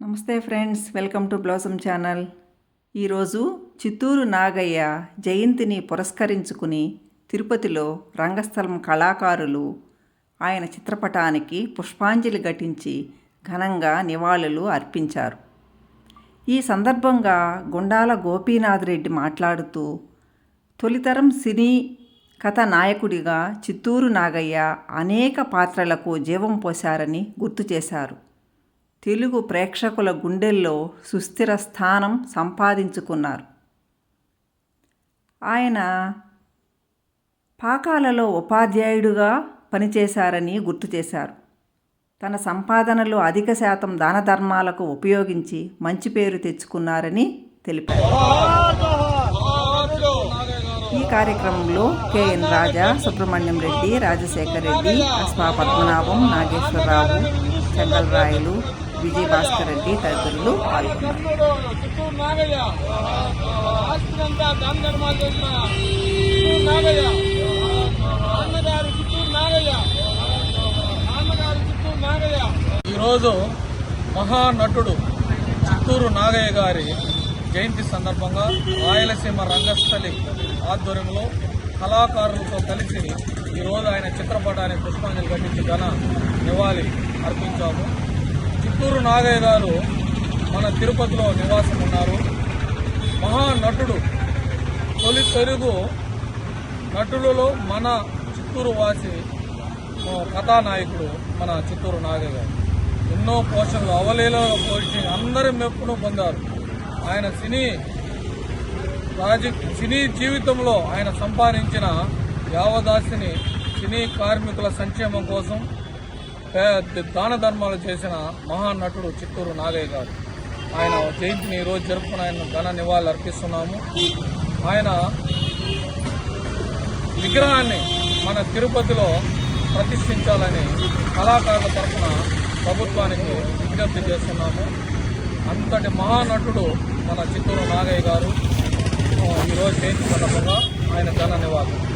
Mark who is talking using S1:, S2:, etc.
S1: నమస్తే friends welcome to blossom channel. ఈరోజు చిత్తూరు నాగయ్య జయంతిని పురస్కరించుకుని తిరుపతిలో రంగస్థలం కళాకారులు ఆయన చిత్రపటానికి పుష్పాంజలి ఘటించి ఘనంగా నివాళులు అర్పించారు. ఈ సందర్భంగా గుండాల గోపీనాథ్ రెడ్డి మాట్లాడుతూ తొలితరం సినీ కథ నాయకుడిగా చిత్తూరు నాగయ్య అనేక పాత్రలకు జీవం పోశారని గుర్తు చేశారు. తెలుగు ప్రేక్షకుల గుండెల్లో సుస్థిర స్థానం సంపాదించుకున్నారు. ఆయన పాకాలలో ఉపాధ్యాయుడుగా పనిచేశారని గుర్తు చేశారు. తన సంపాదనలో అధిక శాతం దాన ధర్మాలకు ఉపయోగించి మంచి పేరు తెచ్చుకున్నారని తెలిపారు. ఈ కార్యక్రమంలో కెఎన్ రాజా సుబ్రహ్మణ్యం రెడ్డి రాజశేఖర్ రెడ్డి అస్మా పద్మనాభం నాగేశ్వరరావు చెంగల్రాయలు విజయ్ భాస్కర్ రెడ్డి తదితరులు
S2: ఈరోజు మహానటుడు చిత్తూరు నాగయ్య గారి జయంతి సందర్భంగా రాయలసీమ రంగస్థలి ఆధ్వర్యంలో కళాకారులతో కలిసి ఈరోజు ఆయన చిత్రపటానికి పుష్పాంజలి ఘటించి ఘన నివాళి అర్పించాము. చిత్తూరు నాగయ్య గారు మన తిరుపతిలో నివాసం ఉన్నారు. మహానటుడు తొలి తెలుగు నటులలో మన చిత్తూరు వాసి కథానాయకుడు మన చిత్తూరు నాగయ్య గారు. ఎన్నో పోషణలు అవలీలలో పోషి అందరి మెప్పును పొందారు. ఆయన సినీ రాజ సినీ జీవితంలో ఆయన సంపాదించిన యావదాసిని సినీ కార్మికుల సంక్షేమం కోసం దాన ధర్మాలు చేసిన మహానటుడు చిత్తూరు నాగయ్య గారు. ఆయన జయంతిని ఈరోజు జరుపుకుని ఆయన ఘన నివాళులు అర్పిస్తున్నాము. ఆయన విగ్రహాన్ని మన తిరుపతిలో ప్రతిష్ఠించాలని కళాకారుల తరఫున ప్రభుత్వానికి విజ్ఞప్తి చేస్తున్నాము. అంతటి మహానటుడు మన చిత్తూరు నాగయ్య గారు. ఈరోజు జయంతి సందర్భంగా ఆయన ఘన నివాళులు.